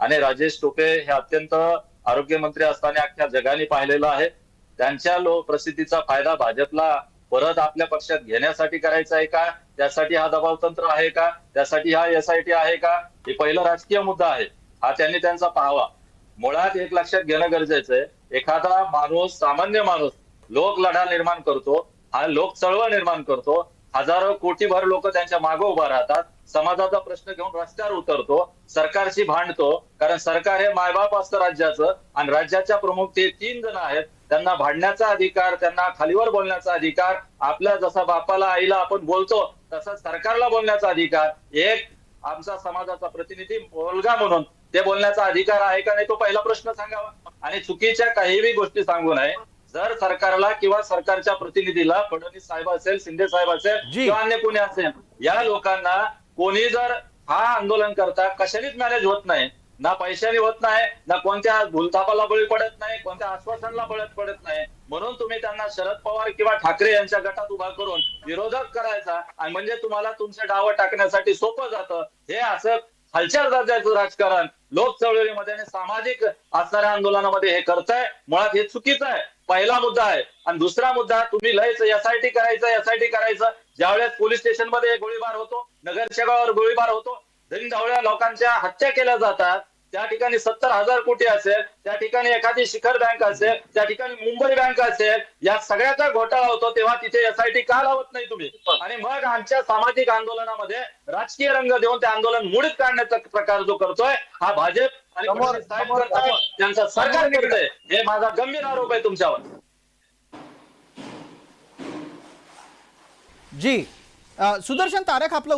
आणि राजेश टोपे हे अत्यंत आरोग्यमंत्री असताना अख्ख्या जगाने पाहिलेलं आहे. त्यांच्या लो प्रसिद्धीचा फायदा भाजपला परत आपल्या पक्षात घेण्यासाठी करायचा आहे का? त्यासाठी हा दबाव तंत्र आहे का? त्यासाठी हा एस आय टी आहे का? हे पहिला राजकीय मुद्दा आहे. हा त्यांनी त्यांचा पाहावा. मुळात एक लक्षात घेणं गरजेचं आहे. एखादा माणूस सामान्य माणूस लोक लढा निर्माण करतो. हा लोक चळवळ निर्माण करतो. हजारो कोटीभर लोक त्यांच्या मागे उभा राहतात. समाजाचा प्रश्न घेऊन रस्त्यावर उतरतो सरकारशी भांडतो कारण सरकार हे मायबाप असतं राज्याचं आणि राज्याच्या प्रमुख ते तीन जण आहेत. त्यांना भांडण्याचा अधिकार त्यांना खालीवर बोलण्याचा अधिकार आपल्या जसा बापाला आईला आपण बोलतो तसा सरकारला बोलण्याचा अधिकार. एक आमचा समाजाचा प्रतिनिधी मुलगा म्हणून ते बोलण्याचा अधिकार आहे का नाही तो पहिला प्रश्न सांगावा. आणि चुकीच्या काहीही गोष्टी सांगू नये. जर सरकारला किंवा सरकारच्या प्रतिनिधीला फडणवीस साहेब असेल शिंदे साहेब असेल. किंवा अन्य कोणी असेल या लोकांना कोणी जर हा आंदोलन करता कशानेच मॅनेज होत नाही. ना पैशाने होत नाही ना कोणत्या भूलथापाला बळी पडत नाही कोणत्या आश्वासनाला बळी पडत नाही. म्हणून तुम्ही त्यांना शरद पवार किंवा ठाकरे यांच्या गटात उभा करून विरोधक करायचा आणि म्हणजे तुम्हाला तुमचे डावं टाकण्यासाठी सोपं जातं. हे असं खालच्या दर्जाचं राजकारण. लोक चळवळीमध्ये आणि सामाजिक असणाऱ्या आंदोलनामध्ये हे करताय. मुळात हे चुकीचं आहे. पहिला मुद्दा आहे. आणि दुसरा मुद्दा तुम्ही लयच एसआयटी करायचं एसआयटी करायचं. ज्यावेळेस पोलीस स्टेशनमध्ये गोळीबार होतो नगरसेवकावर गोळीबार होतो ढवळ्या लोकांच्या हत्या केल्या जातात. त्या ठिकाणी सत्तर हजार कोटी असेल त्या ठिकाणी एखादी शिखर बँक असेल त्या ठिकाणी मुंबई बँक असेल या सगळ्याचा घोटाळा होतो तेव्हा तिथे एसआयटी का लावत नाही तुम्ही आणि मग आमच्या सामाजिक आंदोलनामध्ये राजकीय रंग देऊन ते आंदोलन मुडीत काढण्याचा प्रकार जो करतोय हा भाजप आणि. त्यांचा सरकार करतंय हे माझा गंभीर आरोप आहे तुमच्यावर जी सुदर्शन तारक आपलं